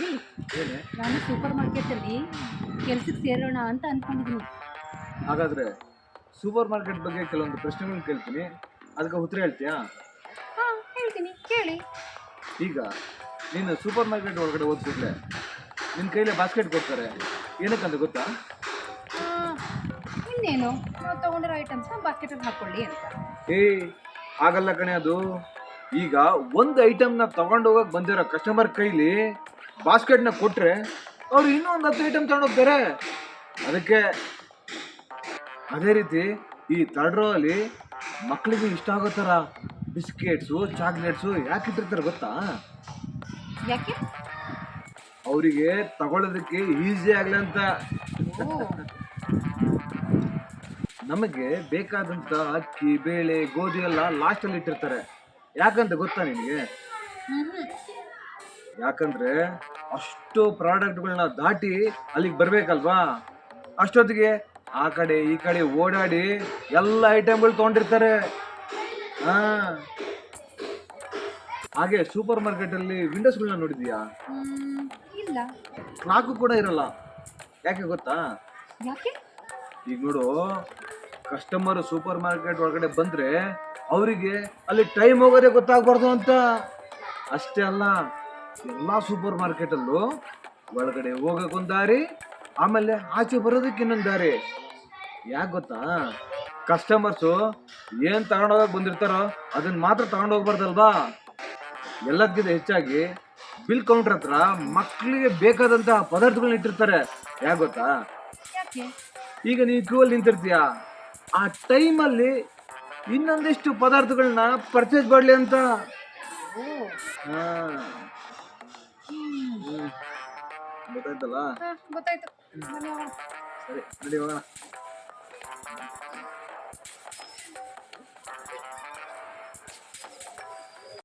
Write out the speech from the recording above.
ಏನೇ ನಾನು ಸೂಪರ್ ಮಾರ್ಕೆಟಲ್ಲಿ ಕೆಲ್ಸಕ್ಕೆ ಸೇರೋಣ ಅಂತ ಅಂದ್ಕೊಂಡಿದ್ದೀನಿ ಹಾಗಾದ್ರೆ ಸೂಪರ್ ಮಾರ್ಕೆಟ್ ಬಗ್ಗೆ ಕೆಲವೊಂದು ಪ್ರಶ್ನೆಗಳನ್ನ ಕೇಳ್ತೀನಿ. ಅದಕ್ಕೆ ಉತ್ತರ ಹೇಳ್ತೀಯಾ? ಹಾಂ ಹೇಳ್ತೀನಿ. ಕೇಳಿ. ಈಗ ನೀನು ಸೂಪರ್ ಮಾರ್ಕೆಟ್ ಒಳಗಡೆ ಕೂಡಲೇ ನಿನ್ನ ಕೈಲೇ ಬಾಸ್ಕೆಟ್ ಕೊಡ್ತಾರೆ. ಏನಕ್ಕಂತ ಗೊತ್ತಾ? ಇನ್ನೇನು? ನಾವು ತೊಗೊಂಡಿರೋ ಐಟಮ್ಸ್ನ ಬಾಸ್ಕೆಟಲ್ಲಿ ಹಾಕ್ಕೊಳ್ಳಿ ಅಂತ. ಏ ಆಗಲ್ಲ ಕಣೆ ಅದು. ಈಗ ಒಂದು ಐಟಮ್ನ ತಗೊಂಡು ಹೋಗಕ್ ಬಂದಿರೋ ಕಸ್ಟಮರ್ ಕೈಲಿ ಬಾಸ್ಕೆಟ್ನ ಕೊಟ್ಟರೆ ಅವ್ರು ಇನ್ನೂ ಒಂದು ಹತ್ತು ಐಟಮ್ ತಗೊಂಡೋಗ್ತಾರೆ ಅದಕ್ಕೆ ಅದೇ ರೀತಿ ಈ ಅಲ್ಲಿ ಮಕ್ಕಳಿಗೆ ಇಷ್ಟ ಆಗೋ ಥರ ಬಿಸ್ಕೆಟ್ಸು ಚಾಕ್ಲೇಟ್ಸು ಯಾಕೆ ಇಟ್ಟಿರ್ತಾರೆ ಗೊತ್ತಾ? ಯಾಕೆ? ಅವರಿಗೆ ತಗೊಳ್ಳೋದಕ್ಕೆ ಈಸಿ ಆಗಲಿ ಅಂತ. ನಮಗೆ ಬೇಕಾದಂಥ ಅಕ್ಕಿ ಬೇಳೆ ಗೋಧಿ ಎಲ್ಲ ಲಾಸ್ಟಲ್ಲಿ ಇಟ್ಟಿರ್ತಾರೆ. ಯಾಕಂತ ಗೊತ್ತಾ ನಿನಗೆ? ಹ್ಞೂ ಯಾಕಂದ್ರೆ ಅಷ್ಟು ಪ್ರಾಡಕ್ಟ್ಗಳನ್ನ ದಾಟಿ ಅಲ್ಲಿಗೆ ಬರ್ಬೇಕಲ್ವಾ? ಅಷ್ಟೊತ್ತಿಗೆ ಆ ಕಡೆ ಈ ಕಡೆ ಓಡಾಡಿ ಎಲ್ಲ ಐಟಮ್ಗಳು ತೊಗೊಂಡಿರ್ತಾರೆ. ಹಾ. ಹಾಗೆ ಸೂಪರ್ ಮಾರ್ಕೆಟ್ ಅಲ್ಲಿ ವಿಂಡೋಸ್ಗಳನ್ನ ನೋಡಿದ್ಯಾ ಕ್ಲಾಕು ಇಲ್ಲ. ನಾಲ್ಕು ಕೂಡ ಇರಲ್ಲ. ಯಾಕೆ ಗೊತ್ತಾ? ಯಾಕೆ? ಈಗ ನೋಡು ಕಸ್ಟಮರ್ ಸೂಪರ್ ಮಾರ್ಕೆಟ್ ಒಳಗಡೆ ಬಂದ್ರೆ ಅವರಿಗೆ ಅಲ್ಲಿ ಟೈಮ್ ಹೋಗೋದೆ ಗೊತ್ತಾಗಬಾರ್ದು ಅಂತ. ಅಷ್ಟೇ ಅಲ್ಲ ಎಲ್ಲ ಸೂಪರ್ ಮಾರ್ಕೆಟಲ್ಲೂ ಒಳಗಡೆ ಹೋಗೋಕ್ಕೊಂದು ದಾರಿ ಆಮೇಲೆ ಆಚೆ ಬರೋದಕ್ಕೆ ಇನ್ನೊಂದು ದಾರಿ. ಯಾಕೆ ಗೊತ್ತಾ? ಕಸ್ಟಮರ್ಸು ಏನು ತಗೊಂಡೋಗಕ್ಕೆ ಬಂದಿರ್ತಾರೋ ಅದನ್ನ ಮಾತ್ರ ತಗೊಂಡು ಹೋಗ್ಬಾರ್ದಲ್ವಾ? ಎಲ್ಲದಕ್ಕಿಂತ ಹೆಚ್ಚಾಗಿ ಬಿಲ್ ಕೌಂಟರ್ ಹತ್ರ ಮಕ್ಕಳಿಗೆ ಬೇಕಾದಂತಹ ಪದಾರ್ಥಗಳನ್ನ ಇಟ್ಟಿರ್ತಾರೆ. ಯಾಕೆ ಗೊತ್ತಾ? ಈಗ ನೀವು ಕ್ಯೂ ಅಲ್ಲಿ ನಿಂತಿರ್ತೀಯ? ಆ ಟೈಮಲ್ಲಿ ಇನ್ನೊಂದಿಷ್ಟು ಪದಾರ್ಥಗಳನ್ನ ಪರ್ಚೇಸ್ ಮಾಡಲಿ ಅಂತ. ಗೊತ್ತಾಯ್ತಲ್ಲ? ಗೊತ್ತಾಯ್ತು. ಸರಿ ನಡಿ ಹೋಗೋಣ.